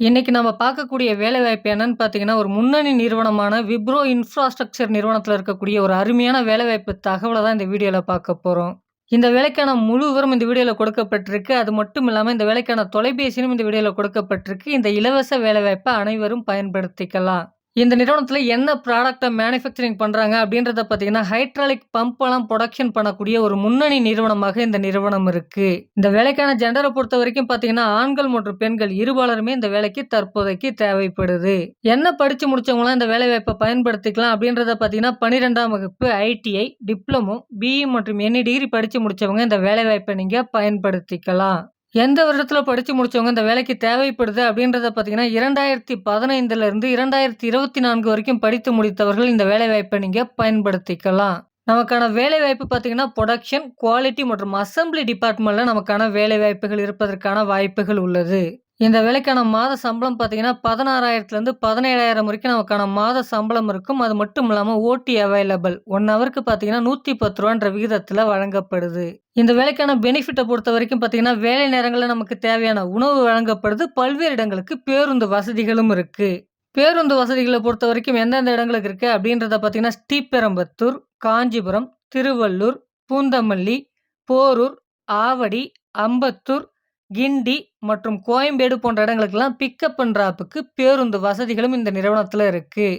இன்னைக்கு நம்ம பார்க்கக்கூடிய வேலைவாய்ப்பு என்னன்னு பார்த்தீங்கன்னா, ஒரு முன்னணி நிறுவனமான விப்ரோ இன்ஃப்ராஸ்ட்ரக்சர் நிறுவனத்தில் இருக்கக்கூடிய ஒரு அருமையான வேலைவாய்ப்பு தகவலை தான் இந்த வீடியோவில் பார்க்க போகிறோம் இந்த வேலைக்கான முழு விவரம் இந்த வீடியோவில் கொடுக்கப்பட்டிருக்கு. அது மட்டும் இல்லாமல் இந்த வேலைக்கான தொலைபேசியும் இந்த வீடியோவில் கொடுக்கப்பட்டிருக்கு. இந்த இலவச வேலைவாய்ப்பை அனைவரும் பயன்படுத்திக்கலாம். இந்த நிறுவனத்தில் என்ன ப்ராடக்டை மேனுஃபேக்சரிங் பண்ணுறாங்க அப்படின்றத பார்த்தீங்கன்னா, ஹைட்ராலிக் பம்பெல்லாம் புரொடக்ஷன் பண்ணக்கூடிய ஒரு முன்னணி நிறுவனமாக இந்த நிறுவனம் இருக்குது இந்த வேலைக்கான ஜென்டரை பொறுத்த வரைக்கும் பார்த்தீங்கன்னா, ஆண்கள் மற்றும் பெண்கள் இருபாலருமே இந்த வேலைக்கு தற்போதைக்கு தேவைப்படுது. என்ன படித்து முடித்தவங்களாம் இந்த வேலைவாய்ப்பை பயன்படுத்திக்கலாம் அப்படின்றத பார்த்தீங்கன்னா, 12ஆம் வகுப்பு ஐடிஐ, டிப்ளமோ, பிஇ மற்றும் என்இ டிகிரி படித்து முடித்தவங்க இந்த வேலைவாய்ப்பை நீங்கள் பயன்படுத்திக்கலாம். எந்த வருடத்தில் படித்து முடித்தவங்க இந்த வேலைக்கு தேவைப்படுது அப்படின்றத பார்த்தீங்கன்னா, 2015லிருந்து 2024 வரைக்கும் படித்து முடித்தவர்கள் இந்த வேலைவாய்ப்பை நீங்கள் பயன்படுத்திக்கலாம். நமக்கான வேலைவாய்ப்பு பார்த்தீங்கன்னா, புரொடக்ஷன், குவாலிட்டி மற்றும் அசெம்பிளி டிபார்ட்மெண்ட்டில் நமக்கான வேலைவாய்ப்புகள் இருப்பதற்கான வாய்ப்புகள் உள்ளது. இந்த வேலைக்கான மாத சம்பளம் பார்த்தீங்கன்னா, 16,000லேருந்து 17,000 வரைக்கும் நமக்கான மாத சம்பளம் இருக்கும். அது மட்டும் இல்லாமல் ஓட்டி அவைலபிள் ஒன் ஹவருக்கு பார்த்தீங்கன்னா, நூற்றி பத்து ரூபான்ற விகிதத்தில் வழங்கப்படுது. இந்த வேலைக்கான பெனிஃபிட்டை பொறுத்த வரைக்கும் பார்த்தீங்கன்னா, வேலை நேரங்களில் நமக்கு தேவையான உணவு வழங்கப்படுது. பல்வேறு இடங்களுக்கு பேருந்து வசதிகளும் இருக்குது பேருந்து வசதிகளை பொறுத்த வரைக்கும் எந்தெந்த இடங்களுக்கு இருக்குது அப்படின்றத பார்த்தீங்கன்னா, ஸ்ரீபெரம்பத்தூர் காஞ்சிபுரம், திருவள்ளூர், பூந்தமல்லி, போரூர், ஆவடி, அம்பத்தூர், கிண்டி மற்றும் கோயம்பேடு போன்ற இடங்களுக்கெல்லாம் பிக்கப் அண்ட் பேருந்து வசதிகளும் இந்த நிறுவனத்தில் இருக்குது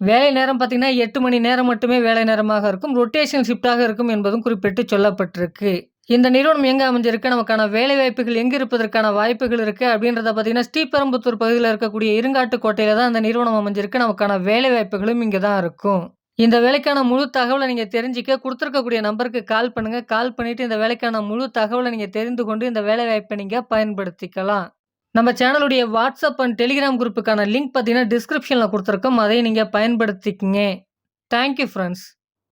வேலை நேரம் பார்த்தீங்கன்னா, எட்டு மணி நேரம் மட்டுமே வேலை நேரமாக இருக்கும். ரொட்டேஷன் ஷிஃப்டாக இருக்கும் என்பதும் குறிப்பிட்டு சொல்லப்பட்டிருக்கு. இந்த நிறுவனம் எங்கே அமைஞ்சிருக்கு? நமக்கான வேலைவாய்ப்புகள் எங்கே இருப்பதற்கான வாய்ப்புகள் இருக்குது அப்படின்றத பார்த்தீங்கன்னா, ஸ்ரீபெரும்புத்தூர் பகுதியில் இருக்கக்கூடிய இருங்காட்டுக்கோட்டையில தான் இந்த நிறுவனம் அமைஞ்சிருக்கு. நமக்கான வேலைவாய்ப்புகளும் இங்கே தான் இருக்கும். இந்த வேலைக்கான முழு தகவலை நீங்கள் தெரிஞ்சுக்க கொடுத்துருக்கக்கூடிய நம்பருக்கு கால் பண்ணுங்கள் கால் பண்ணிவிட்டு இந்த வேலைக்கான முழு தகவலை நீங்கள் தெரிந்து கொண்டு இந்த வேலைவாய்ப்ப நீங்கள் பயன்படுத்திக்கலாம். நம்ம சேனலுடைய வாட்ஸ்அப் அண்ட் டெலிகிராம் குரூப்புக்கான லிங்க் பார்த்தீங்கன்னா, டிஸ்கிரிப்ஷனில் கொடுத்துருக்கோம் அதையும் நீங்கள் பயன்படுத்திக்கங்க. Thank you